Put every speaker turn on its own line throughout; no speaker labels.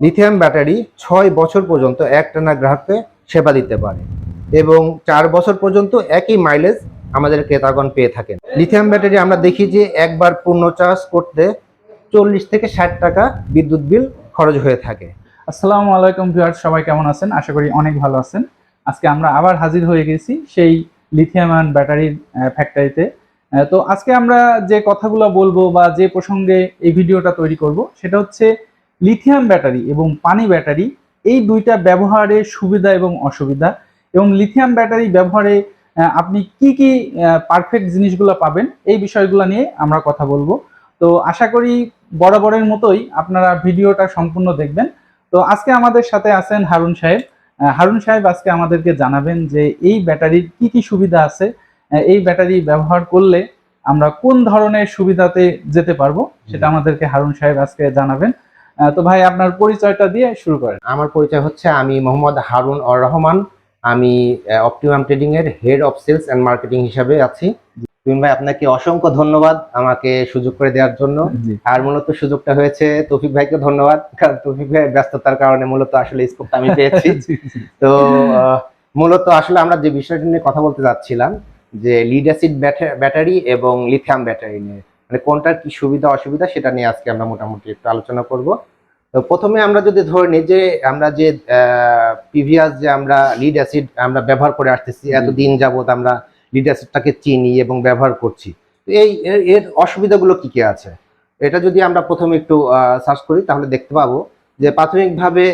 Lithium battery ছয় বছর পর্যন্ত একটানা গ্রাহককে সেবা দিতে পারে এবং চার বছর পর্যন্ত একই মাইলেজ আমাদের ক্রেতাগণ পেয়ে থাকেন। লিথিয়াম ব্যাটারি আমরা দেখি যে একবার পূর্ণ চার্জ করতে চল্লিশ থেকে ষাট টাকা বিদ্যুৎ বিল খরচ হয়ে থাকে।
আসসালামু আলাইকুম ভিউয়ার্স, সবাই কেমন আছেন? আশা করি অনেক ভালো আছেন। আজকে আমরা আবার হাজির হয়ে গেছি সেই লিথিয়াম আয়ন ব্যাটারির ফ্যাক্টরিতে তো আজকে আমরা যে কথাগুলো বলব বা যে প্রসঙ্গে এই ভিডিওটা তৈরি করব, সেটা হচ্ছে লিথিয়াম ব্যাটারি এবং পানি ব্যাটারি এই দুইটা ব্যবহারের সুবিধা এবং অসুবিধা। এবং লিথিয়াম ব্যাটারি ব্যবহারে আপনি কি কি পারফেক্ট জিনিসগুলো পাবেন এই বিষয়গুলো নিয়ে আমরা কথা বলব। তো আশা করি বরাবরের মতোই আপনারা ভিডিওটা সম্পূর্ণ দেখবেন। তো আজকে আমাদের সাথে আছেন হারুন সাহেব। হারুন সাহেব আজকে আমাদেরকে জানাবেন যে এই ব্যাটারির কি কি সুবিধা আছে এই ব্যাটারি ব্যবহার করলে আমরা কোন ধরনের সুবিধাতে যেতে পারব, সেটা আমাদেরকে হারুন সাহেব আজকে জানাবেন। তো ভাই আপনার পরিচয়টা দিয়ে শুরু করেন।
আমার পরিচয় হচ্ছে আমি মোহাম্মদ হারুন অর রহমান। আমি অপটিমাম ট্রেডিং এর head of sales and marketing হিসাবে আছি। তুমিন ভাই আপনাকে অসংখ্য ধন্যবাদ আমাকে সুযোগ করে দেওয়ার জন্য। আর মূলত সুযোগটা হয়েছে তৌফিক ভাইকে ধন্যবাদ কারণ তৌফিক ভাই ব্যস্ততার কারণে মূলত আসলে স্কোপটা আমি পেয়েছি। তো মূলত আসলে আমরা যে বিষয়টা নিয়ে কথা বলতে যাচ্ছিলাম যে লিড অ্যাসিড ব্যাটারি এবং লিথিয়াম ব্যাটারি নিয়ে। মানে কোনটার কি সুবিধা অসুবিধা সেটা নিয়ে আজকে আমরা মোটামুটি একটু আলোচনা করব। তো প্রথমে আমরা যদি ধরে নিই যে আমরা যে প্রিভিয়াস যে আমরা লিড অ্যাসিড আমরা ব্যবহার করে আসতেছি এতদিন যাবত আমরা লিড অ্যাসিডটাকে চিনি এবং ব্যবহার করছি তো এই এর অসুবিধাগুলো কি কি আছে? এটা যদি আমরা প্রথমে একটু সার্চ করি তাহলে দেখতে পাবো যে প্রাথমিকভাবে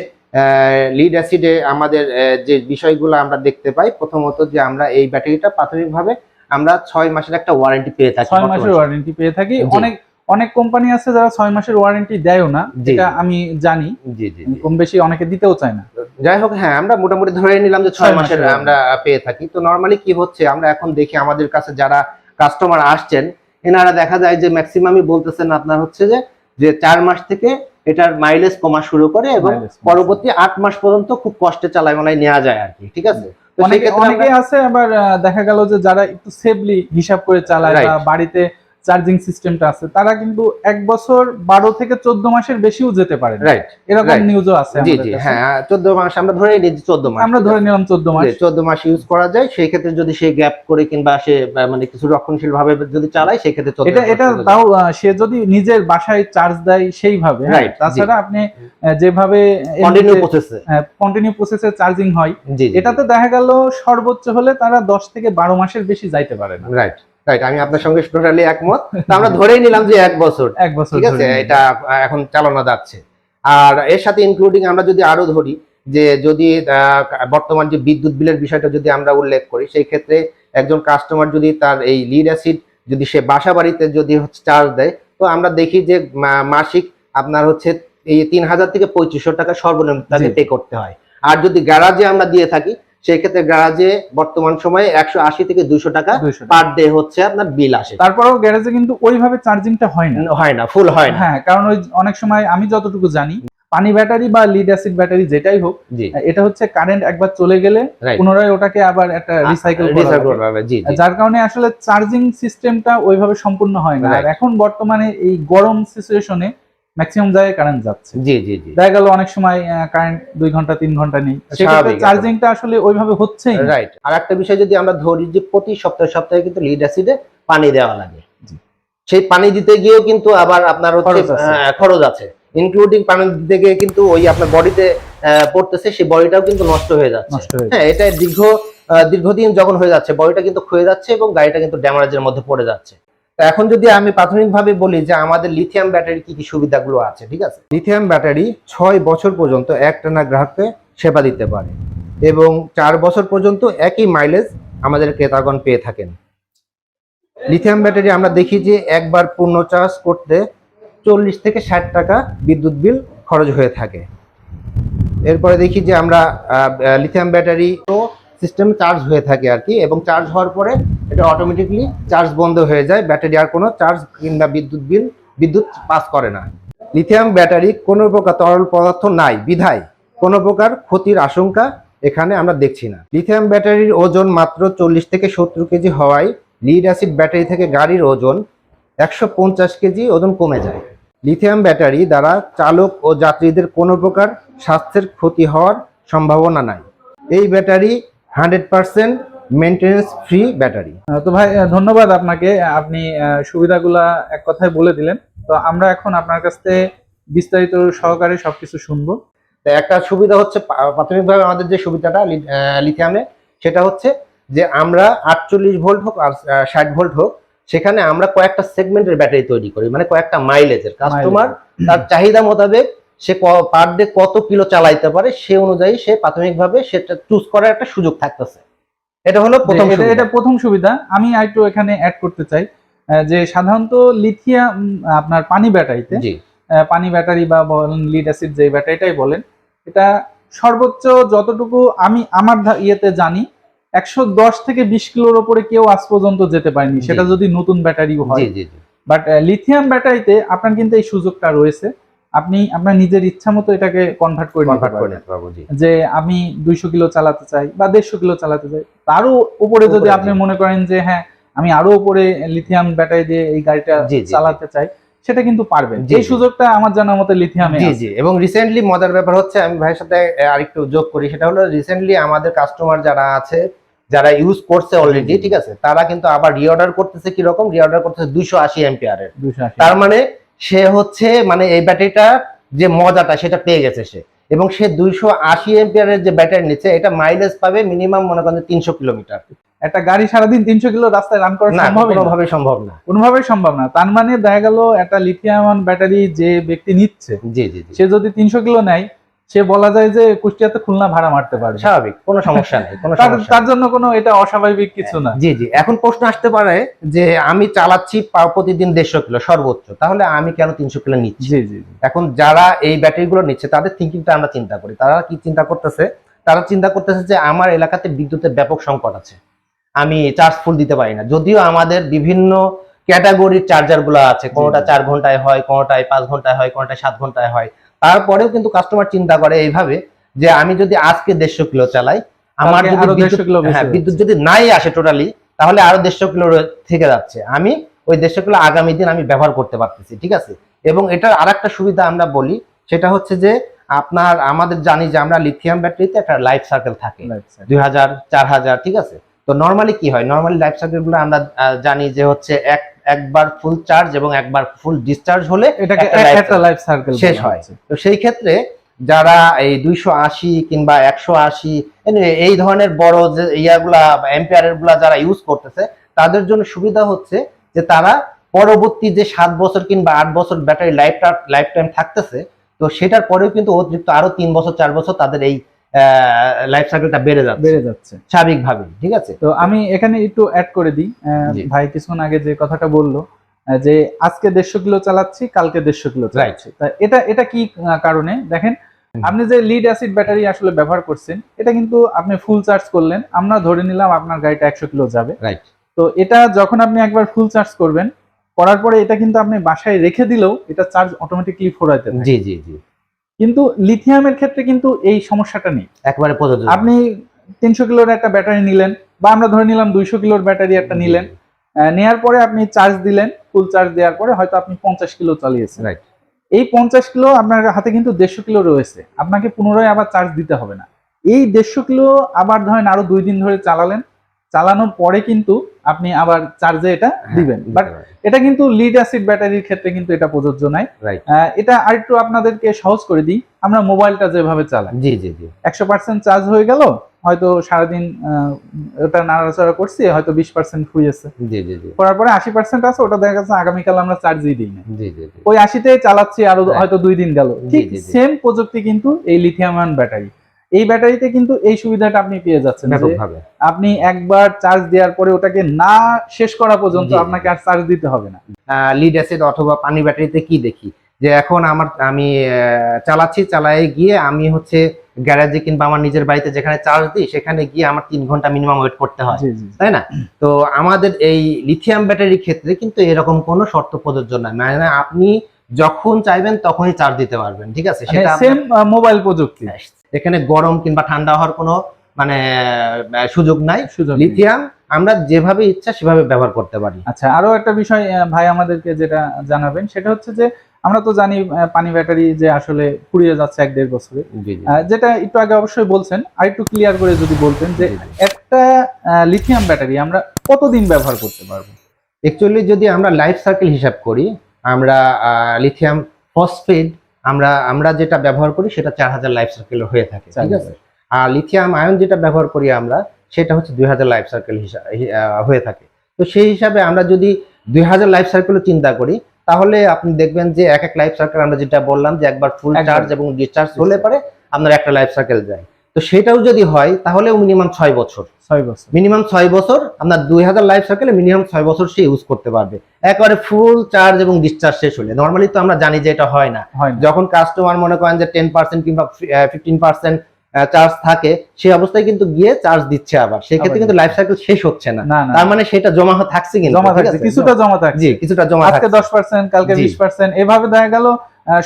লিড অ্যাসিডে আমাদের যে বিষয়গুলো আমরা দেখতে পাই প্রথমত যে আমরা এই ব্যাটারিটা প্রাথমিকভাবে আমরা ছয় মাসের একটা ওয়ারেন্টি পেয়ে থাকি
ছয় মাসের ওয়ারেন্টি পেয়ে থাকি। অনেক অনেক কোম্পানি আছে যারা ছয় মাসের ওয়ারেন্টি দেয়ও না যেটা আমি জানি।
জি জি জি।
কম বেশি অনেকে দিতেও চায় না।
যাই হোক হ্যাঁ আমরা মোটামুটি ধরে নিলাম যে ছয় মাসের আমরা পেয়ে থাকি। তো নর্মালি কি হচ্ছে আমরা এখন দেখি আমাদের কাছে যারা কাস্টমার আসছেন এনারা দেখা যায় যে ম্যাক্সিমামই বলতেছেন আপনার হচ্ছে যে যে চার মাস থেকে এটার মাইলেজ কমা শুরু করে এবং পরবর্তী আট মাস পর্যন্ত খুব কষ্টে চালায় মানে নেওয়া যায় আর কি ঠিক আছে?
অনেকে আছে আবার দেখা গেল যে যারা একটু সেফলি হিসাব করে চালায় বা বাড়িতে চার্জিং সিস্টেমটা আছে তারা কিন্তু এক বছর বারো থেকে চোদ্দ মাসের বেশিও যেতে পারে
রাইট
এরকম. নিউজও আছে
জি জি হ্যাঁ চোদ্দ মাস আমরা ধরে নিই চোদ্দ মাস।
আমরা ধরে নিলাম চোদ্দ মাস।
চোদ্দ মাস ইউজ করা যায় সেই ক্ষেত্রে যদি সে গ্যাপ করে কিংবা সে মানে কিছু রক্ষণশীল ভাবে যদি চালায় সেই ক্ষেত্রে
এটা এটা তাও সে যদি নিজের বাসায় চার্জ দেয় সেইভাবে হ্যাঁ।
Right,
তাছাড়া আপনি যেভাবে
কন্টিনিউ প্রসেসে
কন্টিনিউ প্রসেসে চার্জিং হয় এটাতে দেখা গেল সর্বোচ্চ হলে তারা দশ থেকে বারো মাসের বেশি যাইতে পারে না।
রাইট রাইট আমি আপনার সঙ্গে টোটালি একমত। আমরা ধরেই নিলাম যে এক বছর।
এক বছর
ঠিক আছে এটা এখন চালানো যাচ্ছে। আর এর সাথে ইনক্লুডিং আমরা যদি আরও ধরি যে যদি বর্তমান যে বিদ্যুৎ বিলের বিষয়টা যদি আমরা উল্লেখ করি সেই ক্ষেত্রে একজন কাস্টমার যদি তার এই লিড অ্যাসিড যদি সে বাসা বাড়িতে যদি হচ্ছে চার্জ দেয় তো আমরা দেখি যে মাসিক আপনার হচ্ছে এই তিন হাজার থেকে পঁয়ত্রিশশো টাকা সর্বনিম্ন তাকে পে করতে হয়। আর যদি গ্যারাজে আমরা দিয়ে থাকি সেই ক্ষেত্রে গ্যারাজে বর্তমান সময়ে একশো আশি থেকে দুশো টাকা
200
পার ডে হচ্ছে আপনার বিল আসে।
তারপরেও গ্যারাজে কিন্তু ওইভাবে চার্জিংটা হয় না।
হয় না ফুল হয় না।
হ্যাঁ কারণ ওই অনেক সময় আমি যতটুকু জানি পানি ব্যাটারি বা লিড অ্যাসিড ব্যাটারি যেটাই হোক এটা হচ্ছে কারেন্ট একবার চলে গেলে পুনরায় ওটাকে আবার একটা রিসাইকেল
করা
যার কারণে আসলে চার্জিং সিস্টেমটা ওইভাবে সম্পূর্ণ হয় না। আর এখন বর্তমানে এই গরম সিচুয়েশনে ম্যাক্সিমাম জায়গায় কারেন্ট যাচ্ছে।
জি জি জি।
দেখা গেল অনেক সময় কারেন্ট দুই ঘণ্টা তিন ঘণ্টা নেই। চার্জিংটা আসলে ওইভাবে হচ্ছেই
রাইট আর একটা বিষয় যদি আমরা ধরি যে প্রতি সপ্তাহে সপ্তাহে কিন্তু লিড অ্যাসিডে পানি দেওয়া লাগে।
জি।
সেই পানি দিতে গিয়েও কিন্তু আবার আপনার হচ্ছে
খরচ আছে।
ইনক্লুডিং পানি দিতে গিয়ে কিন্তু ওই আপনার বডিতে পড়তেছে সেই বডিটাও কিন্তু নষ্ট হয়ে যাচ্ছে।
হয়ে
এটা দীর্ঘ দীর্ঘদিন যখন হয়ে যাচ্ছে বডিটা কিন্তু ক্ষয়ে যাচ্ছে এবং গাড়িটা কিন্তু ড্যামেজের মধ্যে পড়ে যাচ্ছে। এখন যদি আমি প্রাথমিকভাবে বলি যে আমাদের লিথিয়াম ব্যাটারি কি কি সুবিধাগুলো আছে, ঠিক আছে? লিথিয়াম ব্যাটারি ছয় বছর পর্যন্ত একটানা গ্রাহককে সেবা দিতে পারে এবং চার বছর পর্যন্ত একই মাইলেজ আমাদের ক্রেতাগণ পেয়ে থাকেন। লিথিয়াম ব্যাটারি আমরা দেখি যে একবার পূর্ণ চার্জ করতে চল্লিশ থেকে ষাট টাকা বিদ্যুৎ বিল খরচ হয়ে থাকে। এরপরে দেখি যে আমরা লিথিয়াম ব্যাটারি তো সিস্টেম চার্জ হয়ে থাকে আর কি, এবং চার্জ হওয়ার পরে এটা অটোমেটিকলি চার্জ বন্ধ হয়ে যায় ব্যাটারি আর কোনো চার্জ কিংবা বিদ্যুৎ বিল বিদ্যুৎ পাস করে না। লিথিয়াম ব্যাটারি কোনো প্রকার তরল পদার্থ নাই, বিধায়। কোনো প্রকার ক্ষতির আশঙ্কা এখানে আমরা দেখছি না। লিথিয়াম ব্যাটারির ওজন মাত্র চল্লিশ থেকে সত্তর কেজি হওয়ায় লিড অ্যাসিড ব্যাটারি থেকে গাড়ির ওজন একশো পঞ্চাশ কেজি ওজন কমে যায়। লিথিয়াম ব্যাটারি দ্বারা চালক ও যাত্রীদের কোনো প্রকার স্বাস্থ্যের ক্ষতি হওয়ার সম্ভাবনা নাই। এই battery hundred percent maintenance free battery.
তো ভাই ধন্যবাদ আপনাকে। আপনি সুবিধাগুলা এক কথায় বলে দিলেন। তো আমরা এখন আপনার কাছ থেকে বিস্তারিত সহকারে সবকিছু শুনব।
তো একটা সুবিধা হচ্ছে প্রাথমিকভাবে আমাদের যে সুবিধাটা লিথিয়ামে সেটা হচ্ছে যে আমরা আটচল্লিশ ভোল্ট হোক আর ষাট ভোল্ট হোক সেখানে আমরা কয়েকটা সেগমেন্টের ব্যাটারি তৈরি করি মানে কয়েকটা মাইলেজের কাস্টমার তার চাহিদা মোতাবেক সে পার ডে কত কিলো চালাইতে পারে সে অনুযায়ী সে প্রাথমিকভাবে সেটা চুজ করার একটা সুযোগ থাকতেছে। এটা হলো প্রথম
এটা- প্রথম সুবিধা। আমি একটু এখানে অ্যাড করতে চাই যে সাধারণত লিথিয়াম আপনার পানি ব্যাটারিতে পানি ব্যাটারি বা বলেন লিড অ্যাসিড যে ব্যাটারিটাই বলেন এটা সর্বোচ্চ যতটুকু আমি আমার ইয়েতে জানি একশো দশ থেকে বিশ কিলোর ওপরে কেউ আজ পর্যন্ত যেতে পারেনি। সেটা যদি নতুন ব্যাটারিও হয়। বাট লিথিয়াম ব্যাটারিতে আপনার কিন্তু এই সুযোগটা রয়েছে। আপনি আপনার নিজের ইচ্ছা মতো এটাকে কনভার্ট করে নিতে
কনভার্ট করে নিতে পারব
যে আমি দুইশো কিলো চালাতে চাই বা দেড়শো কিলো চালাতে চাই তারও উপরে যদি আপনি মনে করেন যে হ্যাঁ আমি আরও উপরে লিথিয়াম ব্যাটারি দিয়ে এই গাড়িটা। চালাতে চাই সেটা কিন্তু পারবেন। এই সুযোগটা আমার জানার মতে লিথিয়ামে
জি জি এবং রিসেন্টলি মজার ব্যাপার হচ্ছে আমি ভাইয়ের সাথে আরেকটু যোগ করি সেটা হলো রিসেন্টলি আমাদের কাস্টমার যারা আছে যারা ইউজ করছে অলরেডি ঠিক আছে? তারা কিন্তু আবার রিঅর্ডার করতেছে কি রকম রিঅর্ডার করতেছে দুইশো আশি এম্পিয়ারের
দুশো আশি।
তার মানে সে হচ্ছে মানে এই ব্যাটারিটা যে মজাটা সেটা পেয়ে গেছে সে। এবং সে দুইশো আশি এম্পিয়ারের যে ব্যাটারি নিচ্ছে এটা মাইলেজ পাবে মিনিমাম মনে করেন তিনশো কিলোমিটার।
একটা গাড়ি সারাদিন তিনশো কিলো রাস্তায় রান করা সম্ভব
কোনোভাবে সম্ভব না।
কোনোভাবেই সম্ভব না। তার মানে দেখা গেল একটা লিথিয়াম ব্যাটারি যে ব্যক্তি নিচ্ছে
জি জি জি।
সে যদি তিনশো কিলো নেয় সে বলা যায় যে কুষ্টিয়াতে খুলনা ভাড়া মারতে পারবে
স্বাভাবিক কোনো সমস্যা নেই কোনো
তার জন্য কোনো এটা অস্বাভাবিক কিছু না।
জি জি এখন প্রশ্ন আসতে পারে যে আমি চালাচ্ছি প্রতিদিন দেড়শো কিলো সর্বোচ্চ তাহলে আমি কেন তিনশো কিলো নিচ্ছি?
জি জি।
এখন যারা এই ব্যাটারিগুলো নিচ্ছে তাদের থিঙ্কিংটা আমরা চিন্তা করি। তারা কি চিন্তা করতেছে? তারা চিন্তা করতেছে যে আমার এলাকাতে বিদ্যুতের ব্যাপক সংকট আছে। আমি চার্জ ফুল দিতে পারি না। যদিও আমাদের বিভিন্ন ক্যাটাগরির চার্জারগুলো আছে কোনোটা চার ঘন্টায় হয় কোনোটায় পাঁচ ঘন্টায় হয় কোনোটায় সাত ঘন্টায় হয়। তারপরেও কিন্তু কাস্টমার চিন্তা করে এইভাবে যে আমি যদি আজকে দেড়শো কিলো চালাই আমার যদি বিদ্যুৎ-
150 কিলো বেশি
হ্যাঁ, বিদ্যুৎ যদি নাই আসে টোটালি তাহলে আরও দেড়শো কিলো থেকে যাচ্ছে। আমি ওই দেড়শো কিলো আগামী দিন আমি ব্যবহার করতে পারতেছি ঠিক আছে? এবং এটার আর একটা সুবিধা আমরা বলি সেটা হচ্ছে যে আপনার আমাদের জানি যে আমরা লিথিয়াম ব্যাটারিতে একটা লাইফ সার্কেল থাকে। দুই হাজার চার হাজার ঠিক আছে? তো নর্মালি কি হয়? নর্মালি লাইফ সার্কেলগুলো আমরা জানি যে হচ্ছে এক একবার ফুল চার্জ এবং একবার ফুল ডিসচার্জ হলে
এটাকে
একটা
লাইফ সার্কেল
শেষ হয়। তো সেই ক্ষেত্রে যারা এই দুইশো আশি কিংবা একশো আশি এই ধরনের বড় যে ইয়াগুলা এম্পিয়ারেরগুলা যারা ইউজ করতেছে তাদের জন্য সুবিধা হচ্ছে যে তারা পরবর্তী যে সাত বছর কিংবা আট বছর ব্যাটারি লাইফ লাইফ টাইম থাকতেছে তো সেটার পরেও কিন্তু অতিরিক্ত আরও তিন বছর চার বছর তাদের এই লাইফ সাইকেলটা বেড়ে যাচ্ছে।
বেড়ে যাচ্ছে।
স্বাভাবিকভাবে ঠিক আছে?
তো আমি এখানে একটু অ্যাড করে দিই। ভাই কিছুক্ষণ আগে যে কথাটা বলল যে আজকে দেড়শো কিলো চালাচ্ছি কালকে দেড়শো কিলো চালাচ্ছি। তা এটা এটা কি কারণে? দেখেন আপনি যে লিড অ্যাসিড ব্যাটারি আসলে ব্যবহার করছেন এটা কিন্তু আপনি ফুল চার্জ করলেন আমরা ধরে নিলাম আপনার গাড়িটা একশো কিলো যাবে।
রাইট
তো এটা যখন আপনি একবার ফুল চার্জ করবেন করার পরে এটা কিন্তু আপনি বাসায় রেখে দিলেও এটা চার্জ অটোমেটিকলি ফোরাইতে
জি জি জি।
কিন্তু লিথিয়ামের ক্ষেত্রে কিন্তু এই সমস্যাটা নেই।
একবারে প্রযোজ্য
আপনি তিনশো কিলোর একটা ব্যাটারি নিলেন বা আমরা ধরে নিলাম দুইশো কিলোর ব্যাটারি একটা নিলেন। নেয়ার পরে আপনি চার্জ দিলেন ফুল চার্জ দেওয়ার পরে হয়তো আপনি পঞ্চাশ কিলো চালিয়েছেন।
রাইট
এই পঞ্চাশ কিলো আপনার হাতে কিন্তু দেড়শো কিলো রয়েছে। আপনাকে পুনরায় আবার চার্জ দিতে হবে না। এই দেড়শো কিলো আবার ধরেন আরও দুই দিন ধরে চালালেন। চালানোর পরে কিন্তু আপনি আবার চার্জে এটা
হ্যাঁ,
দিবেন। বাট এটা কিন্তু লিড অ্যাসিড ব্যাটারির ক্ষেত্রে কিন্তু এটা প্রযোজ্য নাই। এটা আরেকটু আপনাদেরকে সহজ করে দিই। আমরা মোবাইলটা যেভাবে চালাই।
জি জি জি।
একশো পার্সেন্ট চার্জ হয়ে গেল হয়তো সারাদিন ওটা নাড়াচাড়া করছি হয়তো বিশ পার্সেন্ট ফুয়েছে
জি জি জি।
করার পরে আশি পার্সেন্ট আছে ওটা দেখা যাচ্ছে আগামীকাল আমরা চার্জই দিই না
জি জি
ওই আশিতে চালাচ্ছি
আরও
হয়তো দুই দিন গেল। ঠিক। সেম প্রযুক্তি কিন্তু এই লিথিয়াম আয়ন ব্যাটারি এই ব্যাটারিতে কিন্তু এই সুবিধাটা আপনি পেয়ে যাচ্ছেন যে আপনি একবার চার্জ দেওয়ার পরে ওটাকে না শেষ করা পর্যন্ত। আপনাকে আর চার্জ দিতে হবে না।
লিড অ্যাসিড অথবা পানি ব্যাটারিতে কি দেখি? যে এখন আমার আমি চালাচ্ছি চালায় গিয়ে আমি হচ্ছে গ্যারেজে কিংবা আমার নিজের বাড়িতে যেখানে চার্জ দিই সেখানে গিয়ে আমার তিন ঘণ্টা মিনিমাম ওয়েট করতে হয়। তাই না? তো আমাদের এই লিথিয়াম ব্যাটারির ক্ষেত্রে কিন্তু এরকম কোনো শর্ত প্রযোজ্য নয় মানে আপনি যখন চাইবেন তখনই চার্জ দিতে পারবেন ঠিক আছে? সেটা আপনার-
সেম মোবাইল প্রযুক্তি।
এখানে গরম কিংবা ঠান্ডা হওয়ার কোনো মানে সুযোগ নাই।
সুযোগ
লিথিয়াম আমরা যেভাবে ইচ্ছা সেভাবে ব্যবহার করতে পারি।
আচ্ছা আরও একটা বিষয় ভাই আমাদেরকে যেটা জানাবেন সেটা হচ্ছে যে আমরা তো জানি পানি ব্যাটারি যে আসলে ফুরিয়ে যাচ্ছে এক দেড় বছরে যেটা একটু আগে অবশ্যই বলছেন আর একটু ক্লিয়ার করে যদি বলতেন যে। একটা লিথিয়াম ব্যাটারি আমরা কতদিন ব্যবহার করতে পারব?
অ্যাকচুয়ালি যদি আমরা লাইফ সার্কেল হিসাব করি আমরা লিথিয়াম ফসফেট আমরা আমরা যেটা ব্যবহার করি সেটা চার হাজার লাইফ সার্কেল হয়ে থাকে ঠিক আছে? আর লিথিয়াম আয়ন যেটা ব্যবহার করি আমরা সেটা হচ্ছে দুই হাজার লাইফ সার্কেল হয়ে থাকে। তো সেই হিসাবে আমরা যদি দুই হাজার লাইফ সার্কেলও চিন্তা করি তাহলে আপনি দেখবেন যে এক এক লাইফ সার্কেল আমরা যেটা বললাম যে একবার ফুল চার্জ এবং ডিসচার্জ হলে পারে আপনার একটা লাইফ সার্কেল যায়। তো সেটাও যদি হয় তাহলেও মিনিমাম ছয় বছর।
ছয় বছর।
মিনিমাম ছয় বছর আপনার দুই হাজার লাইফ সার্কেলে মিনিমাম ছয় বছর সে ইউজ করতে পারবে। একবারে ফুল চার্জ এবং ডিসচার্জ শেষ হলে। নর্মালি তো আমরা জানি যে এটা হয় না। যখন কাস্টমার মনে করেন যে টেন পার্সেন্ট কিংবা ফিফটিন পার্সেন্ট চার্জ থাকে সেই অবস্থায় কিন্তু গিয়ে চার্জ দিচ্ছে আবার। সেক্ষেত্রে কিন্তু লাইফ সার্কেল শেষ হচ্ছে না। তার মানে সেটা জমা থাকছে কিন্তু
জমা থাকছে। কিছুটা জমা থাকছে।
কিছুটা জমা
আজকে
থাকছে।
দশ পার্সেন্ট কালকে বিশ পার্সেন্ট এভাবে দেখা গেল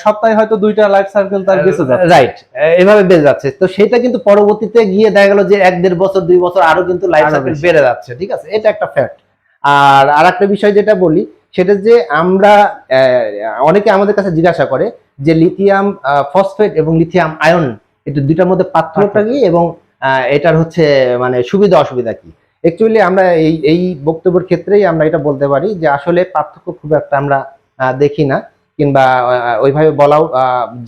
সপ্তাহে হয়তো দুইটা লাইফ সার্কেল তার বেঁচে যাচ্ছে।
রাইট এভাবে বেড়ে যাচ্ছে। তো সেটা কিন্তু পরবর্তীতে গিয়ে দেখা গেল যে এক দেড় বছর দুই বছর আরও কিন্তু লাইফ সার্কেল বেড়ে যাচ্ছে। ঠিক আছে? এটা একটা ফ্যাক্ট আর আর একটা বিষয় যেটা বলি সেটা যে আমরা অনেকে আমাদের কাছে জিজ্ঞাসা করে যে লিথিয়াম ফসফেট এবং লিথিয়াম আয়ন এটা দুইটার মধ্যে পার্থক্যটা কি এবং এটার হচ্ছে মানে সুবিধা অসুবিধা কি? অ্যাকচুয়ালি আমরা এই এই বক্তব্যের ক্ষেত্রেই আমরা এটা বলতে পারি যে আসলে পার্থক্য খুব একটা আমরা দেখি না। কিংবা ওইভাবে বলাও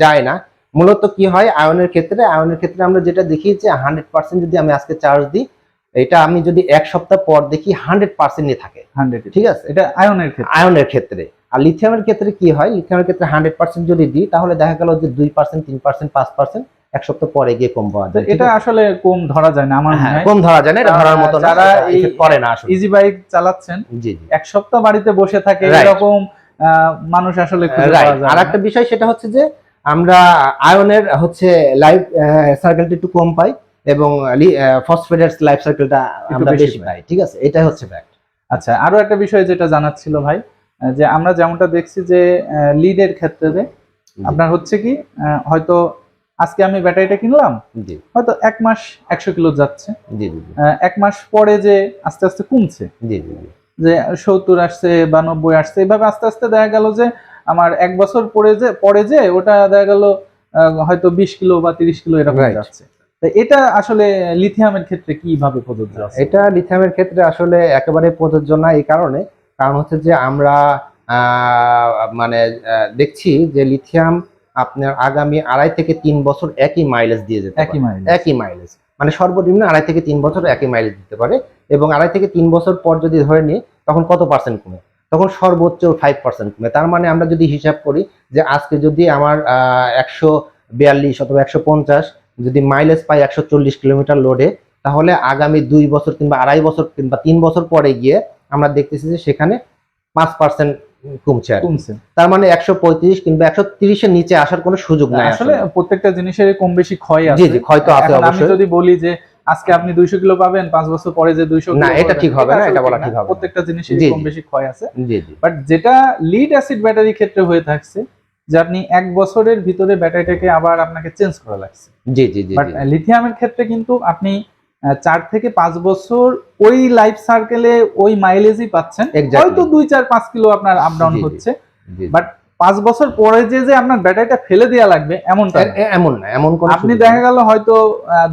যায় না। মূলত কি হয় আয়নের ক্ষেত্রে আয়নের ক্ষেত্রে আমরা যেটা দেখি যে হান্ড্রেড পার্সেন্ট যদি আমি আজকে চার্জ দিই এটা আমি যদি এক সপ্তাহ পর দেখি হান্ড্রেড পার্সেন্টই থাকে।
হান্ড্রেড
ঠিক আছে?
এটা আয়নের ক্ষেত্রে।
আয়নের ক্ষেত্রে। আর লিথিয়ামের ক্ষেত্রে কি হয় লিথিয়ামের ক্ষেত্রে হান্ড্রেড পার্সেন্ট যদি দিই তাহলে দেখা গেল যে দুই পার্সেন্ট তিন পার্সেন্ট পাঁচ পার্সেন্ট এক সপ্তাহ পরে গিয়ে কম পাওয়া যায়।
এটা আসলে কম ধরা যায় না আমার
হ্যাঁ, কম ধরা যায় না এটা ধরার মতো না
যারা
করে না আসলে।
ইজি বাইক চালাচ্ছেন
জি
এক সপ্তাহ বাড়িতে বসে থাকে এরকম মানুষ আসলে
আর একটা বিষয় সেটা হচ্ছে যে আমরা আয়নের হচ্ছে লাইফ সার্কেলটা একটু কম পাই এবং ফসফেটের লাইফ সার্কেলটা আমরা
বেশি
পাই। ঠিক আছে? এটাই হচ্ছে ফ্যাক্ট
আচ্ছা আরও একটা বিষয় যেটা জানার ছিল ভাই যে আমরা যেমনটা দেখছি যে লিডের ক্ষেত্রে আপনার হচ্ছে কি হয়তো আজকে আমি ব্যাটারিটা কিনলাম
জি।
হয়তো এক মাস একশো কিলো যাচ্ছে এক মাস পরে যে আস্তে আস্তে কমছে।
জি জি জি।
যে সত্তর আসছে বা নব্বই আসছে এইভাবে আস্তে আস্তে দেখা গেল যে আমার এক বছর পরে যে পরে যে ওটা দেখা গেল হয়তো বিশ কিলো বা তিরিশ কিলো এরকম যাচ্ছে। এটা আসলে লিথিয়ামের ক্ষেত্রে কীভাবে প্রযোজ্য
এটা লিথিয়ামের ক্ষেত্রে আসলে একেবারে প্রযোজ্য না এই কারণে। কারণ হচ্ছে যে আমরা আহ, মানে দেখছি যে লিথিয়াম আপনার আগামী আড়াই থেকে তিন বছর একই মাইলেজ দিয়ে যেতে
একই
পারে।
মাইল
একই মাইলেজ মানে সর্বনিম্ন আড়াই থেকে তিন বছর একই মাইলেজ দিতে পারে। এবং আড়াই থেকে তিন বছর পর যদি ধরে নিই তখন কত পার্সেন্ট কমে? তখন সর্বোচ্চ ফাইভ পার্সেন্ট কমে। তার মানে আমরা যদি হিসাব করি যে আজকে যদি আমার একশো বিয়াল্লিশ অথবা একশো পঞ্চাশ যদি মাইলেজ পাই একশো চল্লিশ কিলোমিটার লোডে তাহলে আগামী দুই বছর কিংবা আড়াই বছর কিংবা তিন বছর পরে গিয়ে আমরা দেখতেছি যে সেখানে পাঁচ পার্সেন্ট কমছে।
কমছে।
তার মানে একশো পঁয়ত্রিশ কিংবা একশো তিরিশের নিচে আসার কোনো সুযোগ নাই
আসলে প্রত্যেকটা জিনিসের কম বেশি ক্ষয় আছে।
জি হয়তো আছে
আমি
অবশ্যই।
যদি বলি যে আজকে আপনি দুইশো কিলো পাবেন পাঁচ বছর পরে যে দুইশো
না, এটা ঠিক হবে না, এটা বলা ঠিক হবে
প্রত্যেকটা জিনিসের কম বেশি ক্ষয় আছে। বাট যেটা লিড অ্যাসিড ব্যাটারি ক্ষেত্রে হয়ে থাকছে যে আপনি এক বছরের ভিতরে ব্যাটারিটাকে আবার আপনাকে চেঞ্জ করা লাগছে।
জি জি জি
বাট লিথিয়ামের ক্ষেত্রে কিন্তু আপনি চার থেকে পাঁচ বছর ওই লাইফ সার্কেলে ওই মাইলেজই পাচ্ছেন। হয়তো দুই চার পাঁচ কিলো আপনার আপ ডাউন। হচ্ছে। বাট পাঁচ বছর পরে যে যে আপনার ব্যাটারিটা ফেলে দেওয়া লাগবে এমনটা
এমন না এমন কোন
আপনি দেখা গেল হয়তো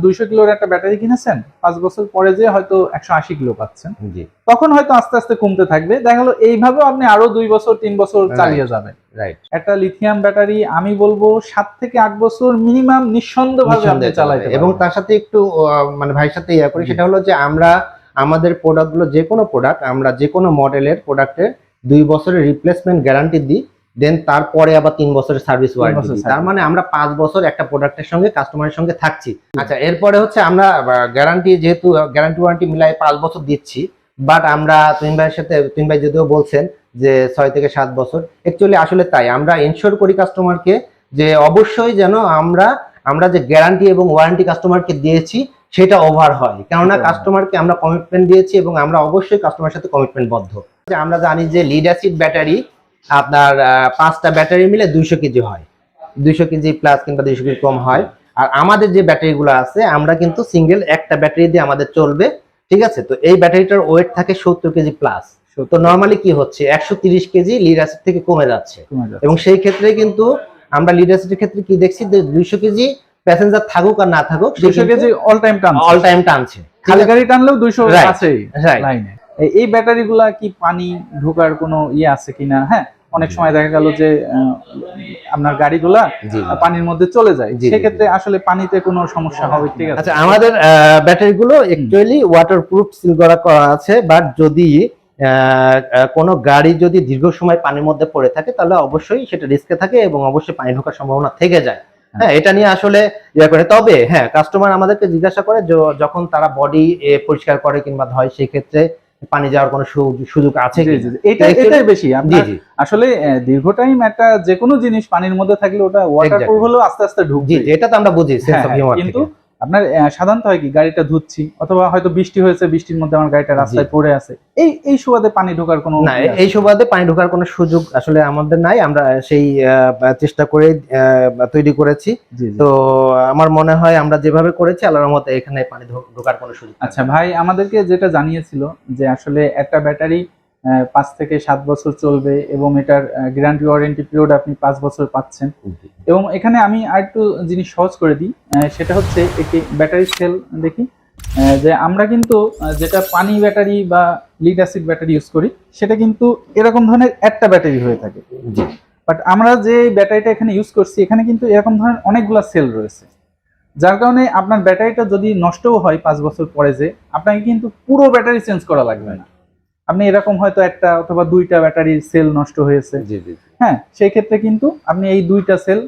দুইশো কিলোর একটা ব্যাটারি কিনেছেন পাঁচ বছর পরে যে হয়তো একশো আশি কিলো পাচ্ছেন।
জি।
তখন হয়তো আস্তে আস্তে কমতে থাকবে। দেখা গেল এইভাবে আপনি আরও দুই বছর তিন বছর চালিয়ে যাবেন।
রাইট
একটা লিথিয়াম ব্যাটারি আমি বলব সাত থেকে আট বছর মিনিমাম নিঃসন্দেহভাবে আপনি চালাইতে
এবং তার সাথে একটু মানে ভাইয়ের সাথে ইয়া করি সেটা হলো যে আমরা আমাদের প্রোডাক্টগুলো যে কোনো প্রোডাক্ট আমরা যে কোনো মডেলের প্রোডাক্টের দুই বছরের রিপ্লেসমেন্ট গ্যারান্টি দিই। দেন তারপরে আবার তিন বছরের সার্ভিস ওয়ারেন্টি। তার মানে আমরা পাঁচ বছর একটা প্রোডাক্টের সঙ্গে কাস্টমারের সঙ্গে থাকছি। আচ্ছা এরপরে হচ্ছে আমরা গ্যারান্টি যেহেতু গ্যারান্টি ওয়ারেন্টি মিলাই পাঁচ বছর দিচ্ছি বাট আমরা তুমিন ভাইয়ের সাথে তুমিন ভাই যদিও বলছেন যে ছয় থেকে সাত বছর অ্যাকচুয়ালি আসলে তাই। আমরা এনশোর করি কাস্টমারকে যে অবশ্যই যেন আমরা আমরা যে গ্যারান্টি এবং ওয়ারেন্টি কাস্টমারকে দিয়েছি সেটা ওভার হয়। কেননা কাস্টমারকে আমরা কমিটমেন্ট দিয়েছি এবং আমরা অবশ্যই কাস্টমারের সাথে কমিটমেন্ট বদ্ধ। আমরা জানি যে লিড অ্যাসিড ব্যাটারি আপনার পাঁচটা ব্যাটারি মিলে দুইশো কেজি হয়। দুইশো কেজি প্লাস কিংবা দুইশো কেজি কম হয়। আর আমাদের যে ব্যাটারিগুলো আছে আমরা কিন্তু সিঙ্গেল একটা ব্যাটারি দিয়ে আমাদের চলবে। ঠিক আছে? তো এই ব্যাটারিটার ওয়েট থাকে সত্তর কেজি প্লাস তো নর্মালি কি হচ্ছে? একশো তিরিশ কেজি লিড অ্যাসিড থেকে কমে যাচ্ছে। এবং সেই ক্ষেত্রে কিন্তু আমরা লিড অ্যাসিডের ক্ষেত্রে কি দেখছি যে দুইশো কেজি প্যাসেঞ্জার থাকুক আর না থাকুক
দুইশো কেজি অল টাইম টান
অল টাইম টানছে।
খালি গাড়ি টানলেও দুইশো
আছে
লাইনে এই ব্যাটারি গুলা কি পানি ঢোকার কোনো ইয়ে আছে কিনা? হ্যাঁ? অনেক সময় দেখা গেল যে আপনার গাড়িগুলা পানির মধ্যে চলে যায়। সেক্ষেত্রে আসলে পানিতে কোনো সমস্যা হবে ঠিক আছে?
আচ্ছা আমাদের ব্যাটারি গুলো অ্যাকচুয়ালি ওয়াটার প্রুফ সিল করা করা আছে বাট যদি কোনো গাড়ি যদি দীর্ঘ সময় পানির মধ্যে পড়ে থাকে তাহলে অবশ্যই সেটা রিস্কে থাকে এবং অবশ্যই পানি ঢোকার সম্ভাবনা থেকে যায়। হ্যাঁ। এটা নিয়ে আসলে ইয়ে করে। তবে হ্যাঁ কাস্টমার আমাদেরকে জিজ্ঞাসা করে যখন তারা বডি পরিষ্কার করে কিংবা ধয় সেই ক্ষেত্রে পানি যাওয়ার কোনো সুযোগ আছে।
এটা এটাই বেশি।
জি জি।
আসলে দীর্ঘ টাইম একটা যে কোনো জিনিস পানির মধ্যে থাকলে ওটা ওয়াটার প্রুফ হলেও আস্তে আস্তে ঢুকবে
এটা তো আমরা বুঝি
হ্যাঁ,
হিউমার
কিন্তু আপনার সাধারণত হয় কি গাড়িটা ধুচ্ছি অথবা হয়তো বৃষ্টি হয়েছে বৃষ্টির মধ্যে আমার গাড়িটা রাস্তায় পড়ে আছে। এই এই সুবাদে পানি ঢোকার কোনো
না
ইয়ে
এই সুবাদে পানি ঢোকার কোনো সুযোগ আসলে আমাদের নাই। আমরা সেই চেষ্টা করে তৈরি করেছি। তো আমার মনে হয় আমরা যেভাবে করেছি আল্লাহর মতে এখানে পানি ঢোকার কোনো সুযোগ
আচ্ছা ভাই আমাদেরকে যেটা জানিয়েছিল যে আসলে একটা ব্যাটারি পাঁচ থেকে সাত বছর চলবে এবং এটার গ্যারান্টি ওয়ারেন্টি পিরিয়ড আপনি পাঁচ বছর পাচ্ছেন। এবং এখানে আমি আরেকটু জিনিস সহজ করে দিই সেটা হচ্ছে একটি ব্যাটারি সেল দেখি যে আমরা কিন্তু যেটা পানি ব্যাটারি বা লিড অ্যাসিড ব্যাটারি ইউজ করি সেটা কিন্তু এরকম ধরনের একটা ব্যাটারি হয়ে থাকে। বাট আমরা যে ব্যাটারিটা এখানে ইউজ করছি এখানে কিন্তু এরকম ধরনের অনেকগুলো সেল রয়েছে। যার কারণে আপনার ব্যাটারিটা যদি নষ্টও হয় পাঁচ বছর পরে যে আপনাকে কিন্তু পুরো ব্যাটারি চেঞ্জ করা লাগবে না। আপনি এরকম হয়তো একটা অথবা দুইটা ব্যাটারির সেল নষ্ট হয়েছে।
জি জি
হ্যাঁ সেই ক্ষেত্রে কিন্তু আপনি এই দুইটা সেল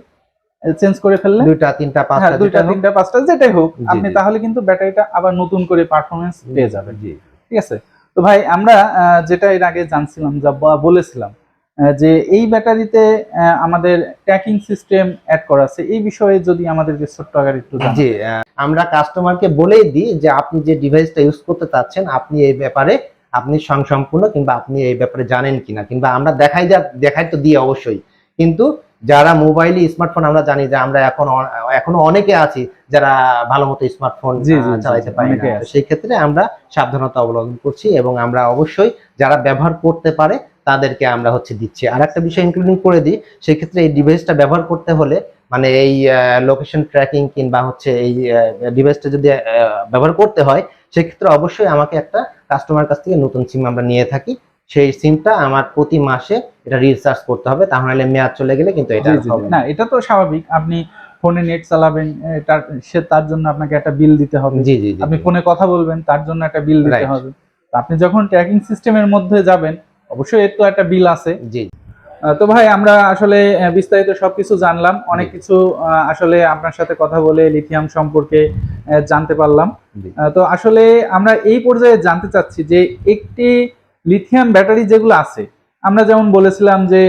চেঞ্জ করে ফেললে
দুইটা তিনটা
হ্যাঁ
পাঁচটা
দুইটা তিনটা পাঁচটা যেটাই হোক আপনি তাহলে কিন্তু ব্যাটারিটা আবার নতুন করে পারফরমেন্স পেয়ে যাবেন।
জি।
ঠিক আছে? তো ভাই আমরা যেটা এর আগে জানছিলাম যা বলেছিলাম যে এই ব্যাটারিতে আমাদের ট্র্যাকিং সিস্টেম অ্যাড করা আছে এই বিষয়ে যদি আমাদেরকে ছোট্ট আকারে একটু
জি আমরা কাস্টমারকে বলেই দিই যে আপনি যে ডিভাইসটা ইউজ করতে চাচ্ছেন আপনি এই ব্যাপারে আপনি স্বয়ংসম্পূর্ণ কিংবা আপনি এই ব্যাপারে জানেন কিনা কিংবা আমরা দেখাই যা দেখাই তো দিই অবশ্যই। কিন্তু যারা মোবাইলে স্মার্টফোন আমরা জানি যে আমরা এখন এখনও অনেকে আছি যারা ভালো মতো স্মার্টফোন চালাইতে পারি না। সেই ক্ষেত্রে আমরা সাবধানতা অবলম্বন করছি এবং আমরা অবশ্যই যারা ব্যবহার করতে পারে তাদেরকে আমরা হচ্ছে দিচ্ছি। আর একটা বিষয় ইনক্লুডিং করে দিই সেই ক্ষেত্রে এই ডিভাইসটা ব্যবহার করতে হলে মানে এই লোকেশন ট্র্যাকিং কিংবা হচ্ছে এই ডিভাইসটা যদি ব্যবহার করতে হয় সেক্ষেত্রে অবশ্যই আমাকে একটা কাস্টমার কাছ থেকে নতুন সিম আমরা নিয়ে থাকি সেই সিমটা আমার প্রতি মাসে এটা রিচার্জ করতে হবে তাহলে মেয়াদ চলে গেলে কিন্তু এটা না
এটা তো স্বাভাবিক আপনি ফোনে নেট চালাবেন তার সে তার জন্য আপনাকে একটা বিল দিতে হবে।
জি জি
আপনি ফোনে কথা বলবেন তার জন্য একটা বিল দিতে হবে। আপনি যখন ট্র্যাকিং সিস্টেমের মধ্যে যাবেন অবশ্যই এর তো একটা বিল আছে।
জি।
তো ভাই আমরা আসলে বিস্তারিত সবকিছু জানলাম। অনেক কিছু আসলে আপনার সাথে কথা বলে লিথিয়াম সম্পর্কে জানতে পারলাম। তো আসলে আমরা এই পর্যায়ে জানতে চাচ্ছি যে একটি লিথিয়াম ব্যাটারি যেগুলো আছে আমরা যেমন বলেছিলাম যে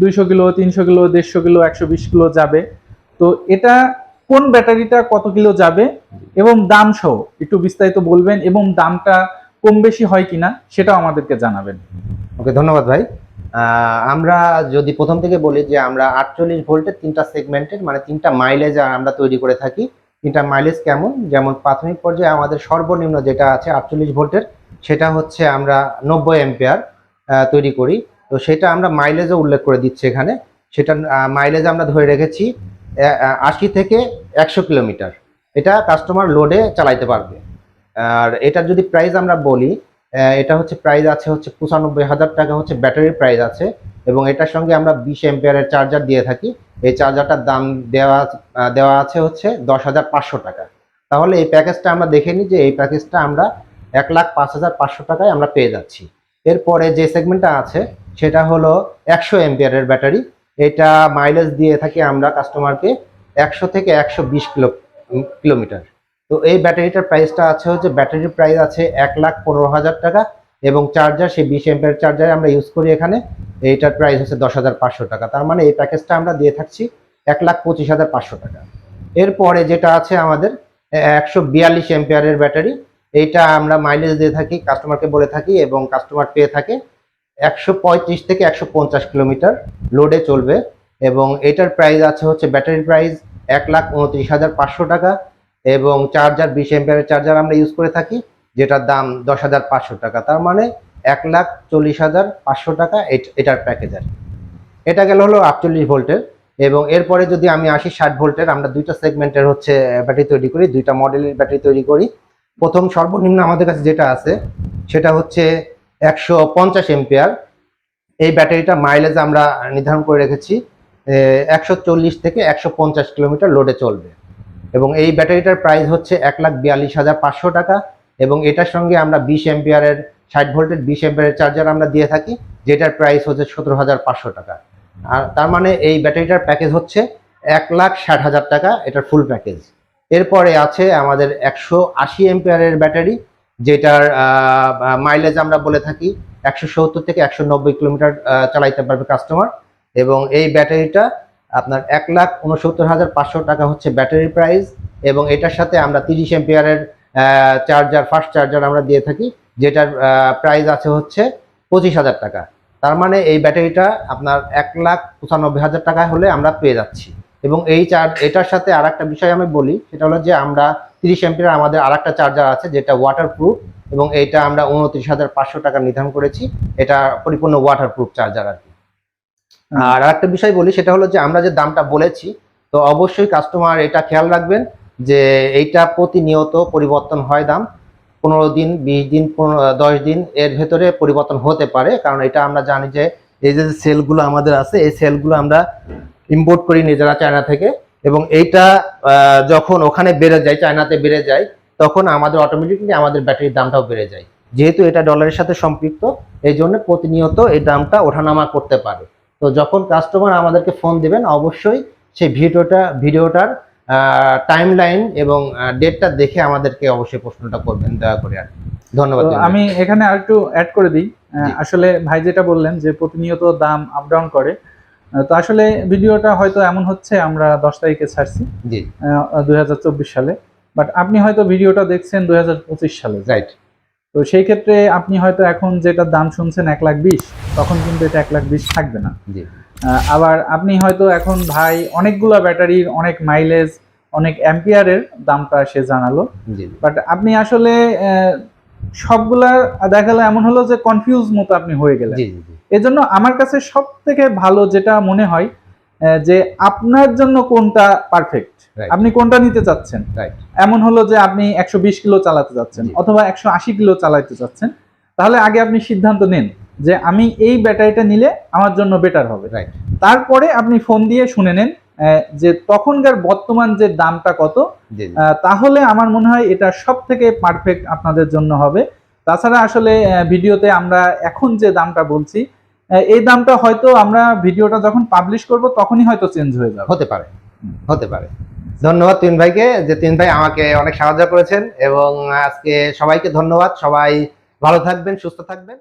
দুইশো কিলো তিনশো কিলো দেড়শো কিলো একশো বিশ কিলো যাবে। তো এটা কোন ব্যাটারিটা কত কিলো যাবে এবং দাম সহ একটু বিস্তারিত বলবেন এবং দামটা কম বেশি হয় কিনা সেটাও আমাদেরকে জানাবেন।
ওকে ধন্যবাদ ভাই। আমরা যদি প্রথম থেকে বলি যে আমরা আটচল্লিশ ভোল্টের তিনটা সেগমেন্টের মানে তিনটা মাইলেজ আমরা তৈরি করে থাকি। তিনটা মাইলেজ কেমন? যেমন প্রাথমিক পর্যায়ে আমাদের সর্বনিম্ন যেটা আছে আটচল্লিশ ভোল্টের, সেটা হচ্ছে আমরা নব্বই এম্পিয়ার তৈরি করি। তো সেটা আমরা মাইলেজও উল্লেখ করে দিচ্ছি এখানে। সেটা মাইলেজ আমরা ধরে রেখেছি আশি থেকে একশো কিলোমিটার। এটা কাস্টমার লোডে চালাইতে পারবে। আর এটার যদি প্রাইস আমরা বলি এটা হচ্ছে প্রাইস আছে হচ্ছে পঁচানব্বই হাজার টাকা হচ্ছে ব্যাটারির প্রাইস আছে এবং এটার সঙ্গে আমরা বিশ এম্পিয়ারের চার্জার দিয়ে থাকি। এই চার্জারটার দাম দেওয়া দেওয়া আছে হচ্ছে দশ হাজার পাঁচশো টাকা। তাহলে এই প্যাকেজটা আমরা দেখে নিই যে এই প্যাকেজটা আমরা এক লাখ পাঁচ হাজার পাঁচশো টাকায় আমরা পেয়ে যাচ্ছি। এরপরে যে সেগমেন্টটা আছে, সেটা হলো একশো এম্পিয়ারের ব্যাটারি এটা মাইলেজ দিয়ে থাকি আমরা কাস্টমারকে একশো থেকে একশো বিশ কিলো কিলোমিটার তো এই ব্যাটারিটার প্রাইসটা আছে হচ্ছে, ব্যাটারির প্রাইস আছে এক লাখ পনেরো হাজার টাকা এবং চার্জার সেই বিশ এম্পিয়ার চার্জার আমরা ইউজ করি এখানে। এইটার প্রাইস হচ্ছে দশ হাজার পাঁচশো টাকা। তার মানে এই প্যাকেজটা আমরা দিয়ে থাকছি এক লাখ পঁচিশ হাজার পাঁচশো টাকা। এরপরে যেটা আছে আমাদের একশো বিয়াল্লিশ এম্পিয়ারের ব্যাটারি। এইটা আমরা মাইলেজ দিয়ে থাকি কাস্টমারকে বলে থাকি এবং কাস্টমার পেয়ে থাকে একশো পঁয়ত্রিশ থেকে একশো পঞ্চাশ কিলোমিটার লোডে চলবে এবং এটার প্রাইস আছে হচ্ছে, ব্যাটারির প্রাইস এক লাখ উনত্রিশ হাজার পাঁচশো টাকা। এবং চার্জার বিশ এম্পিয়ারের চার্জার আমরা ইউজ করে থাকি, যেটার দাম দশ হাজার পাঁচশো টাকা। তার মানে এক লাখ চল্লিশ হাজার পাঁচশো টাকা এটার প্যাকেজ আর। এটা গেল হলো আটচল্লিশ ভোল্টের এবং এরপরে যদি আমি আসি ষাট ভোল্টের, আমরা দুইটা সেগমেন্টের হচ্ছে ব্যাটারি তৈরি করি, দুইটা মডেলের ব্যাটারি তৈরি করি। প্রথম সর্বনিম্ন আমাদের কাছে যেটা আছে, সেটা হচ্ছে একশো পঞ্চাশ এম্পিয়ার এই ব্যাটারিটা মাইলেজ আমরা নির্ধারণ করে রেখেছি একশো চল্লিশ থেকে একশো পঞ্চাশ কিলোমিটার লোডে চলবে। এবং এই ব্যাটারিটার প্রাইস হচ্ছে এক লাখ বিয়াল্লিশ হাজার পাঁচশো টাকা এবং এটার সঙ্গে আমরা বিশ এম্পিয়ারের ষাট ভোল্টের, বিশ এম্পিয়ারের চার্জার আমরা দিয়ে থাকি, যেটার প্রাইস হচ্ছে সতেরো হাজার পাঁচশো টাকা। আর তার মানে এই ব্যাটারিটার প্যাকেজ হচ্ছে এক লাখ ষাট হাজার টাকা, এটার ফুল প্যাকেজ এরপরে আছে আমাদের একশো আশি এম্পিয়ারের ব্যাটারি, যেটার মাইলেজ আমরা বলে থাকি একশো সত্তর থেকে একশো নব্বই কিলোমিটার চালাইতে পারবে কাস্টমার এবং এই ব্যাটারিটা আপনার এক লাখ উনসত্তর হাজার পাঁচশো টাকা হচ্ছে ব্যাটারি প্রাইস এবং এটার সাথে আমরা তিরিশ এম্পিয়ারের চার্জার, ফাস্ট চার্জার আমরা দিয়ে থাকি, যেটার প্রাইস আছে হচ্ছে পঁচিশ হাজার টাকা। তার মানে এই ব্যাটারিটা আপনার এক লাখ পঁচানব্বই হাজার টাকা হলে আমরা পেয়ে যাচ্ছি। এবং এই চার্জ, এটার সাথে আর একটা বিষয় আমি বলি, সেটা হলো যে আমরা তিরিশ এম্পিয়ার আমাদের আর একটা চার্জার আছে, যেটা ওয়াটার প্রুফ এবং এইটা আমরা উনত্রিশ হাজার পাঁচশো টাকা নির্ধারণ করেছি। এটা পরিপূর্ণ ওয়াটার প্রুফ চার্জার আর আর একটা বিষয় বলি, সেটা হলো যে আমরা যে দামটা বলেছি, তো অবশ্যই কাস্টমার এটা খেয়াল রাখবেন যে এইটা প্রতিনিয়ত পরিবর্তন হয় দাম। পনেরো দিন, বিশ দিন দশ দিন এর ভেতরে পরিবর্তন হতে পারে, কারণ এটা আমরা জানি যে এই যে সেলগুলো আমাদের আছে, এই সেলগুলো আমরা ইম্পোর্ট করি নিজেরা চায়না থেকে এবং এইটা যখন ওখানে বেড়ে যায় চায়নাতে বেড়ে যায়, তখন আমাদের অটোমেটিকলি আমাদের ব্যাটারির দামটাও বেড়ে যায়। যেহেতু এটা ডলারের সাথে সম্পৃক্ত, এই জন্য প্রতিনিয়ত এই দামটা ওঠানামা করতে পারে। তো যখন কাস্টমার আমাদেরকে ফোন দিবেন অবশ্যই সেই ভিডিওটা ভিডিওটার টাইম লাইন এবং ডেটটা দেখে আমাদেরকে অবশ্যই প্রশ্নটা করবেন দয়া করে আর ধন্যবাদ
আমি এখানে আরেকটু অ্যাড করে দিই। আসলে ভাই যেটা বললেন যে প্রতিনিয়ত দাম আপ ডাউন করে তো আসলে ভিডিওটা হয়তো এমন হচ্ছে আমরা দশ তারিখে ছাড়ছি
জি।
দুই হাজার চব্বিশ সালে। বাট আপনি হয়তো ভিডিওটা দেখছেন দুই পঁচিশ সালে।
রাইট
তো সেই ক্ষেত্রে আপনি হয়তো এখন যেটার দাম শুনছেন এক লাখ বিশ তখন কিন্তু এটা এক লাখ বিশ থাকবে না। আবার আপনি হয়তো এখন ভাই অনেকগুলা ব্যাটারির অনেক মাইলেজ অনেক অ্যাম্পিয়ারের দামটা সে জানালো।
জি
বাট আপনি আসলে আহ, সবগুলার দেখালে এমন হলো যে কনফিউজ মতো আপনি হয়ে গেলেন। এজন্য আমার কাছে সব থেকে ভালো যেটা মনে হয় যে আপনার জন্য কোনটা পারফেক্ট. আপনি কোনটা নিতে চাচ্ছেন? এমন হলো যে আপনি একশো বিশ কিলো চালাতে চাচ্ছেন অথবা একশো আশি কিলো চালাতে চাচ্ছেন তাহলে আগে আপনি সিদ্ধান্ত নেন যে আমি এই ব্যাটারিটা নিলে আমার জন্য বেটার হবে।
রাইট
তারপরে আপনি ফোন দিয়ে শুনে নেন যে তখনকার বর্তমান যে দামটা কত তাহলে আমার মনে হয় এটা সব থেকে পারফেক্ট আপনাদের জন্য হবে। তাছাড়া আসলে ভিডিওতে আমরা এখন যে দামটা বলছি এই দামটা হয়তো আমরা ভিডিওটা যখন পাবলিশ করব, তখনই হয়তো চেঞ্জ হয়ে যাবে।
হতে পারে হতে পারে। ধন্যবাদ তিন ভাইকে, যে তিন ভাই আমাকে অনেক সাহায্য করেছেন এবং আজকে সবাইকে ধন্যবাদ। সবাই ভালো থাকবেন, সুস্থ থাকবেন।